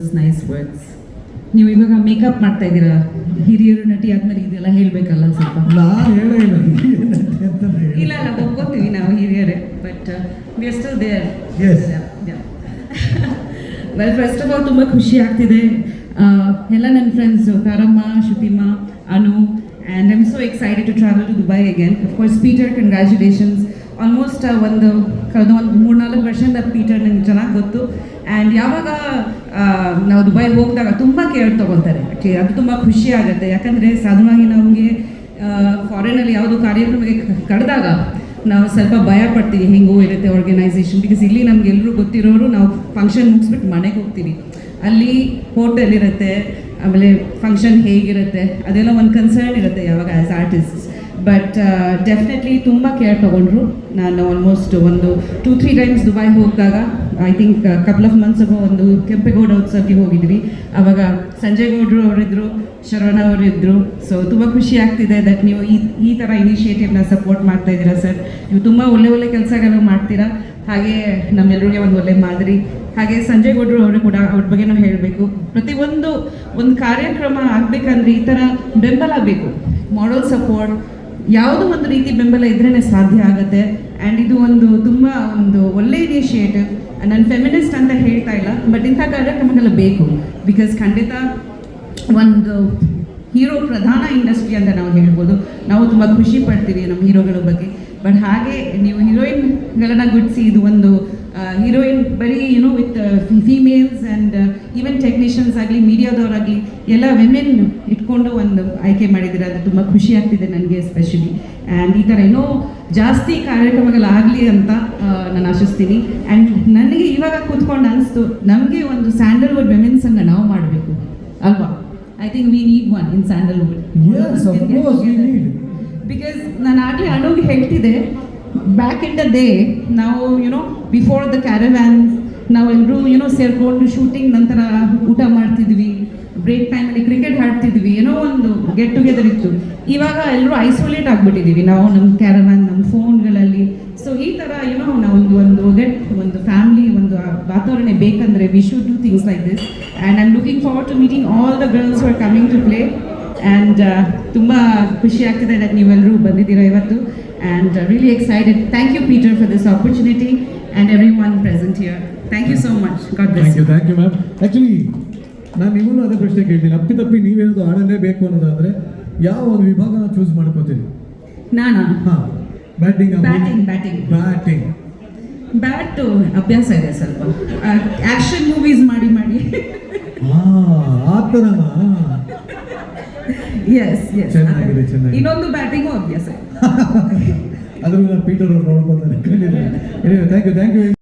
Nice words ನೀವು ಇವಾಗ makeup ಮಾಡ್ತಾ ಇದ್ದೀರಾ? ಹಿರಿಯರು ನಟಿ ಆದ್ಮೇಲೆ ಇದೆಲ್ಲ ಹೇಳ್ಬೇಕಲ್ಲ ಸ್ವಲ್ಪ. ನಾನು ಹೇಳೇ ಇಲ್ಲ ಇಲ್ಲ ಒಪ್ಕೋತೀವಿ ನಾವು ಹಿರಿಯರೇ but we are still there Yes. Well first of all ತುಂಬ ಖುಷಿ ಆಗ್ತಿದೆ. ಆ, ಎಲ್ಲ ನನ್ನ ಫ್ರೆಂಡ್ಸು ಕಾರಮ್ಮ ಶ್ರುತಿಮಾ Anu and I'm so excited to travel to Dubai again of course Peter congratulations almost ಒಂದು ಕಳೆದ ಒಂದು ಮೂರ್ನಾಲ್ಕು ವರ್ಷದಿಂದ ಪೀಟರ್ ನನಗೆ ಚೆನ್ನಾಗಿ ಗೊತ್ತು. ಆ್ಯಂಡ್ ಯಾವಾಗ ನಾವು ದುಬೈ ಹೋಗಿದಾಗ ತುಂಬ ಕೇರ್ ತೊಗೊಳ್ತಾರೆ. ಅದು ತುಂಬ ಖುಷಿ ಆಗುತ್ತೆ. ಯಾಕಂದರೆ ಸಾಧಾರಣವಾಗಿ ನಮಗೆ ಫಾರಿನಲ್ಲಿ ಯಾವುದು ಕಾರ್ಯಕ್ರಮಕ್ಕೆ ಕಡ್ದಾಗ ನಾವು ಸ್ವಲ್ಪ ಭಯ ಪಡ್ತೀವಿ, ಹೆಂಗೋ ಇರುತ್ತೆ ಆರ್ಗನೈಸೇಷನ್ ಬಿಕಾಸ್ ಇಲ್ಲಿ ನಮ್ಗೆ ಎಲ್ಲರೂ ಗೊತ್ತಿರೋರು ನಾವು ಫಂಕ್ಷನ್ ಮುಗಿಸ್ಬಿಟ್ಟು ಮನೆಗೆ ಹೋಗ್ತೀವಿ. ಅಲ್ಲಿ ಹೋಟೆಲ್ ಇರುತ್ತೆ, ಆಮೇಲೆ ಫಂಕ್ಷನ್ ಹೇಗಿರುತ್ತೆ, ಅದೆಲ್ಲ ಒಂದು ಕನ್ಸರ್ನ್ ಇರುತ್ತೆ ಯಾವಾಗ ಆ್ಯಸ್ ಆರ್ಟಿಸ್ಟ್ ಬಟ್ ಡೆಫಿನೆಟ್ಲಿ ತುಂಬ ಕೇರ್ ತೊಗೊಂಡ್ರು. ನಾನು ಆಲ್ಮೋಸ್ಟ್ ಒಂದು two three times Dubai ಹೋಗಿದಾಗ I think couple of months ago ಒಂದು ಕೆಂಪೇಗೌಡ ಉತ್ಸವಕ್ಕೆ ಹೋಗಿದ್ವಿ. ಆವಾಗ ಸಂಜಯ್ ಗೌಡ್ರು ಅವರಿದ್ದರು ಶರವಣ ಅವರಿದ್ದರು ಸೊ ತುಂಬ ಖುಷಿ ಆಗ್ತಿದೆ ದಟ್ ನೀವು ಈ ಈ ಥರ ಇನಿಷಿಯೇಟಿವ್ನ ಸಪೋರ್ಟ್ ಮಾಡ್ತಾ ಇದ್ದೀರಾ ಸರ್ ನೀವು ತುಂಬ ಒಳ್ಳೆ ಒಳ್ಳೆ ಕೆಲಸಗಳು ಮಾಡ್ತೀರಾ. ಹಾಗೆ ನಮ್ಮೆಲ್ಲರಿಗೆ ಒಂದು ಒಳ್ಳೆ ಮಾದರಿ. ಹಾಗೆ ಸಂಜಯ್ ಗೌಡ್ರು ಅವರು ಕೂಡ ಅವ್ರ ಬಗ್ಗೆನೂ ಹೇಳಬೇಕು. ಪ್ರತಿಯೊಂದು ಒಂದು ಕಾರ್ಯಕ್ರಮ ಆಗಬೇಕಂದ್ರೆ ಈ ಥರ ಬೆಂಬಲ ಬೇಕು ಮಾಡಲ್ ಸಪೋರ್ಟ್ ಯಾವುದೋ ಒಂದು ರೀತಿ ಬೆಂಬಲ ಇದ್ರೇ ಸಾಧ್ಯ ಆಗುತ್ತೆ. ಆ್ಯಂಡ್ ಇದು ಒಂದು ತುಂಬ ಒಂದು ಒಳ್ಳೆ ಇನಿಷಿಯೇಟಿವ್ ನಾನು ಫೆಮಿನಿಸ್ಟ್ ಅಂತ ಹೇಳ್ತಾ ಇಲ್ಲ ಬಟ್ ಇಂಥ ಕಾರ್ಯಕ್ರಮಗಳು ಬೇಕು. ಬಿಕಾಸ್ ಖಂಡಿತ ಒಂದು ಹೀರೋ ಪ್ರಧಾನ ಇಂಡಸ್ಟ್ರಿ ಅಂತ ನಾವು ಹೇಳ್ಬೋದು. ನಾವು ತುಂಬ ಖುಷಿ ಪಡ್ತೀವಿ ನಮ್ಮ ಹೀರೋಗಳ ಬಗ್ಗೆ. ಬಟ್ ಹಾಗೆ ನೀವು ಹೀರೋಯಿನ್ಗಳನ್ನ ಗುಡಿಸಿ ಇದು ಒಂದು ಹೀರೋಯಿನ್ ಬರೀ you know with females and even technicians ಆಗಲಿ ಮೀಡಿಯಾದವರಾಗಲಿ ಎಲ್ಲ ವಿಮೆನ್ ಇಟ್ಕೊಂಡು ಒಂದು ಆಯ್ಕೆ ಮಾಡಿದ್ದೀರ. ಅದು ತುಂಬ ಖುಷಿ ಆಗ್ತಿದೆ ನನಗೆ ಎಸ್ಪೆಷಲಿ ಆ್ಯಂಡ್ ಈ ಥರ ಏನೋ ಜಾಸ್ತಿ ಕಾರ್ಯಕ್ರಮಗಳಾಗಲಿ ಅಂತ ನಾನು ಆಶಿಸ್ತೀನಿ. ಆ್ಯಂಡ್ ನನಗೆ ಇವಾಗ ಕೂತ್ಕೊಂಡು ಅನಿಸ್ತು ನಮಗೆ ಒಂದು ಸ್ಯಾಂಡಲ್ವುಡ್ ವಿಮೆನ್ಸ್ ಸಂಘ ನಾವು ಮಾಡಬೇಕು. ಅಲ್ವಾ? I think we need one in Sandalwood Yes, of course we need. Because ನಾನು ಆಗಲೇ ಅಣುಗೆ ಹೇಳ್ತಿದ್ದೆ ಬ್ಯಾಕ್ ಇನ್ ದ ಡೇ ನಾವು you know before the caravans ನಾವೆಲ್ಲರೂ ಏನೋ ಸೇರ್ಕೊಂಡು ಶೂಟಿಂಗ್ ನಂತರ ಊಟ ಮಾಡ್ತಿದ್ವಿ. ಬ್ರೇಕ್ ಟೈಮಲ್ಲಿ ಕ್ರಿಕೆಟ್ ಆಡ್ತಿದ್ವಿ. ಏನೋ ಒಂದು ಗೆಟ್ ಟುಗೆದರ್ ಇತ್ತು. ಇವಾಗ ಎಲ್ಲರೂ ಐಸೋಲೇಟ್ ಆಗಿಬಿಟ್ಟಿದ್ದೀವಿ ನಾವು ನಮ್ಮ ಕ್ಯಾರವ್ಯಾನ್ ನಮ್ಮ ಫೋನ್ಗಳಲ್ಲಿ ಸೊ ಈ ಥರ ಏನೋ ನಾವು ಒಂದು ಗೆಟ್ ಒಂದು ಫ್ಯಾಮಿಲಿ ಒಂದು ವಾತಾವರಣ ಬೇಕಂದರೆ we should do things like this and I looking forward to meeting all the girls are coming to play and ತುಂಬ ಖುಷಿ ಆಗ್ತಿದೆ ನೀವೆಲ್ಲರೂ ಬಂದಿದ್ದೀರಾ ಇವತ್ತು. And really excited thank you Peter for this opportunity and everyone present here thank you so much God you. Thank you, thank you ma'am actually ನಾನು ನಿಮ್ಮನ್ನು ಅದೇ ಪ್ರಶ್ನೆ ಕೇಳ್ತೀನಿ. ಅಪ್ಪಿ ತಪ್ಪಿ ಹಾಡನ್ನೇ ಬೇಕು ಅನ್ನೋದಾದರೆ ಯಾವ ಒಂದು ವಿಭಾಗನ ಚೂಸ್ ಮಾಡ್ಕೋತೀನಿ ನಾನು? ಹಾಂ. Batting batting batting batting bat ಅಭ್ಯಾಸ ಇದೆ ಸ್ವಲ್ಪ. ಆ್ಯಕ್ಷನ್ ಮೂವೀಸ್ ಮಾಡಿ ಮಾಡಿ. ಆ ಥರನಾ ಎಸ್ ಎಸ್ ಚೆನ್ನಾಗಿದೆ, ಚೆನ್ನಾಗಿದೆ. ಇನ್ನೊಂದು ಬ್ಯಾಟಿಂಗು ಅಭ್ಯಾಸ ಅದ್ರ ಪೀಟರ್ ಅವ್ರು ನೋಡ್ಕೊಂತಾರೆ ಥ್ಯಾಂಕ್ ಯು ಥ್ಯಾಂಕ್ ಯು